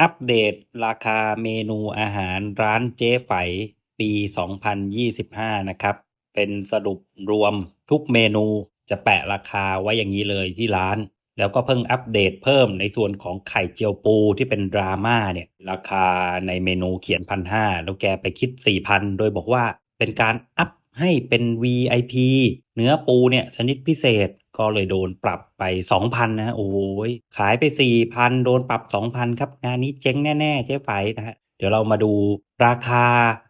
อัปเดตราคาเมนูอาหารร้านเจ๊ไฝปี 2025 นะครับ เป็นสรุปรวมทุกเมนูจะแปะราคาไว้อย่างนี้เลยที่ร้าน แล้วก็เพิ่งอัปเดตเพิ่มในส่วนของไข่เจียวปูที่เป็นดราม่าเนี่ย ราคาในเมนูเขียนพันห้าแล้วแกไปคิด 4,000 โดยบอกว่าเป็นการอัพให้เป็น VIP เนื้อปูเนี่ยชนิดพิเศษ ก็เลยโดนปรับไป 2,000 นะ โอ้ยขายไป 4,000 โดนปรับ 2,000 ครับ งานนี้เจ๊งแน่ ๆ เจ๊ไฝนะฮะเดี๋ยวเรามาดูราคา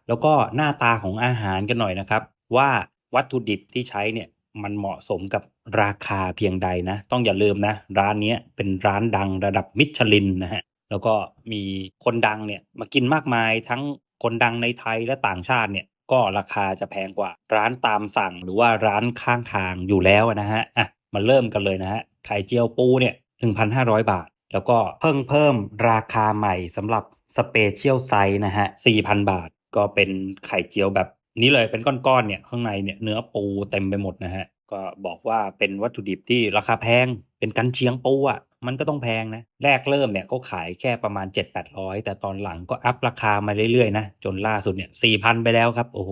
แล้วก็หน้าตาของอาหารกันหน่อยนะครับ ว่าวัตถุดิบที่ใช้เนี่ยมันเหมาะสมกับราคาเพียงใดนะ ต้องอย่าลืมนะ ร้านนี้เป็นร้านดังระดับมิชลินนะฮะแล้วก็มีคนดังเนี่ยมากินมากมายทั้งคนดังในไทยและต่างชาติเนี่ยก็ราคาจะแพงกว่าร้านตามสั่งหรือว่าร้านข้างทางอยู่แล้วนะฮะอะ มาเริ่มกันเลยนะฮะไข่เจียวปูเนี่ย1,500 บาท แล้วก็เพิ่งเพิ่มราคาใหม่สำหรับสเปเชียลไซส์นะฮะ4,000 บาท ก็เป็นไข่เจียวแบบนี้เลยเป็นก้อนๆเนี่ยข้างในเนี่ยเนื้อปูเต็มไปหมดนะฮะก็บอกว่าเป็นวัตถุดิบที่ราคาแพง เป็นกันเชียงปูอะ มันก็ต้องแพงนะ แรกเริ่มเนี่ยเขาขายแค่ประมาณ 7-800 แต่ตอนหลังก็อัพราคามาเรื่อยๆนะ จนล่าสุดเนี่ย4,000ไปแล้วครับ โอ้โห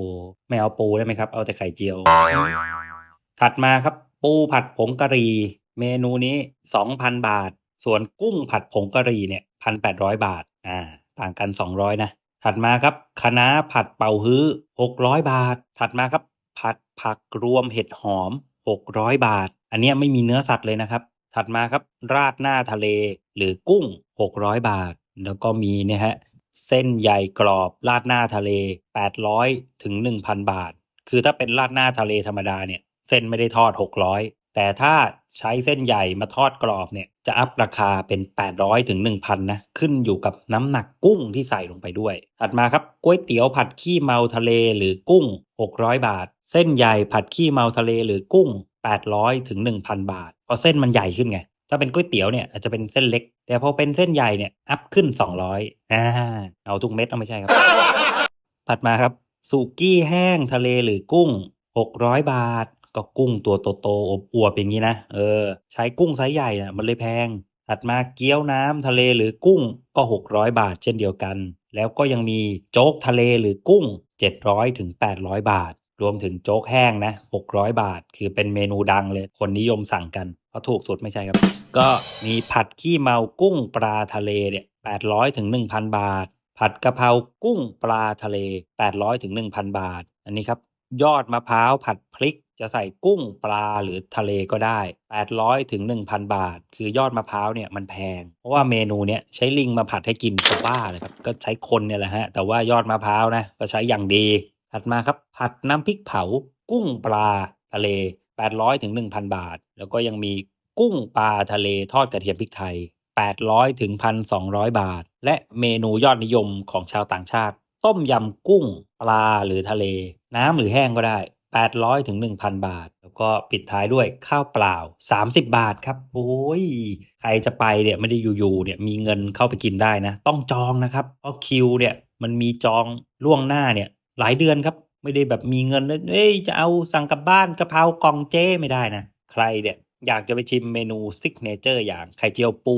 ไม่เอาปูได้ไหมครับ เอาแต่ไข่เจียว ถัดมาครับ ปูผัดผงกะหรี่เมนูนี้ 2,000 บาท ส่วนกุ้งผัดผงกะหรี่เนี่ย1,800 บาทอ่าต่างกัน 200 นะ ถัดมาครับคะน้าผัดเป่าฮื้อ 600 บาท ถัดมาครับ ผัดผักรวมเห็ดหอม 600 บาท อันนี้ไม่มีเนื้อสัตว์เลยนะครับ ถัดมาครับราดหน้าทะเลหรือกุ้ง 600 บาท แล้วก็มีเนี่ยฮะเส้นใหญ่กรอบราดหน้าทะเล 800 ถึง 1,000 บาท คือถ้าเป็นราดหน้าทะเลธรรมดาเนี่ย เส้นไม่ได้ทอด 600 แต่ถ้าใช้เส้นใหญ่มาทอดกรอบเนี่ยจะอัพราคาเป็น 800ถึง1,000นะขึ้นอยู่กับน้ำหนักกุ้งที่ใส่ลงไปด้วย ถัดมาครับก๋วยเตี๋ยวผัดขี้เมาทะเลหรือกุ้ง 600 บาท เส้นใหญ่ผัดขี้เมาทะเลหรือกุ้ง 800ถึง1,000 บาทเพราะเส้นมันใหญ่ขึ้นไงถ้าเป็นก๋วยเตี๋ยวเนี่ยอาจจะเป็นเส้นเล็ก แต่พอเป็นเส้นใหญ่เนี่ยอัพขึ้น 200อ่าเอาทุกเม็ดเอาไม่ใช่ครับ ถัดมาครับสุกี้แห้งทะเลหรือกุ้ง 600 บาท ก็กุ้งตัวโตๆอบอวบอย่างนี้นะเออ ใช้กุ้งไซส์ใหญ่นะมันเลยแพงถัดมาเกี๊ยวน้ำทะเลหรือกุ้งก็ 600 บาทเช่นเดียวกัน แล้วก็ยังมีโจ๊กทะเลหรือกุ้ง 700ถึง800 บาท รวมถึงโจ๊กแห้งนะ 600 บาท คือเป็นเมนูดังเลย คนนิยมสั่งกันเพราะถูกสุดไม่ใช่ครับ ก็มีผัดขี้เมากุ้งปลาทะเลเนี่ย800ถึง1,000 บาท ผัดกะเพรากุ้งปลาทะเล 800ถึง1,000 บาท อันนี้ครับ ยอดมะพร้าวผัดพริก จะใส่กุ้งปลาหรือทะเลก็ได้ 800ถึง1,000 บาท คือยอดมะพร้าวเนี่ยมันแพง เพราะว่าเมนูเนี้ยใช้ลิงมาผัดให้กินก็บ้าเลยครับ ก็ใช้คนเนี่ยแหละฮะ แต่ว่ายอดมะพร้าวนะ ก็ใช้อย่างดี ถัดมาครับ ผัดน้ำพริกเผา กุ้งปลาทะเล 800ถึง1,000 บาท แล้วก็ยังมีกุ้งปลาทะเลทอดกระเทียมพริกไทย 800ถึง1,200 บาท และเมนูยอดนิยมของชาวต่างชาติ ต้มยำกุ้งปลาหรือทะเล น้ำหรือแห้งก็ได้ 800ถึง1,000 บาท แล้วก็ปิดท้ายด้วยข้าวเปล่า 30 บาทครับ โอ้ย ใครจะไปเนี่ยไม่ได้อยู่ๆเนี่ยมีเงินเข้าไปกินได้นะ ต้องจองนะครับเพราะคิวเนี่ยมันมีจองล่วงหน้าเนี่ยหลายเดือนครับ ไม่ได้แบบมีเงินแล้วเอ้ยจะเอาสั่งกลับบ้านกะเพรากองเจ้ไม่ได้นะ ใครเนี่ย อยากจะไปชิมเมนูซิกเนเจอร์อย่างไข่เจียวปู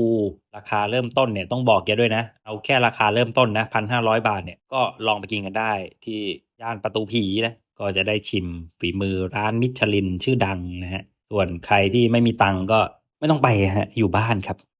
ราคาเริ่มต้นเนี่ยต้องบอกแกด้วยนะ เอาแค่ราคาเริ่มต้นนะพันห้าร้อยบาทเนี่ยก็ลองไปกินกันได้ที่ย่านประตูผีนะก็จะได้ชิมฝีมือร้านมิชลินชื่อดังนะฮะส่วนใครที่ไม่มีตังก็ไม่ต้องไปฮะอยู่บ้านครับ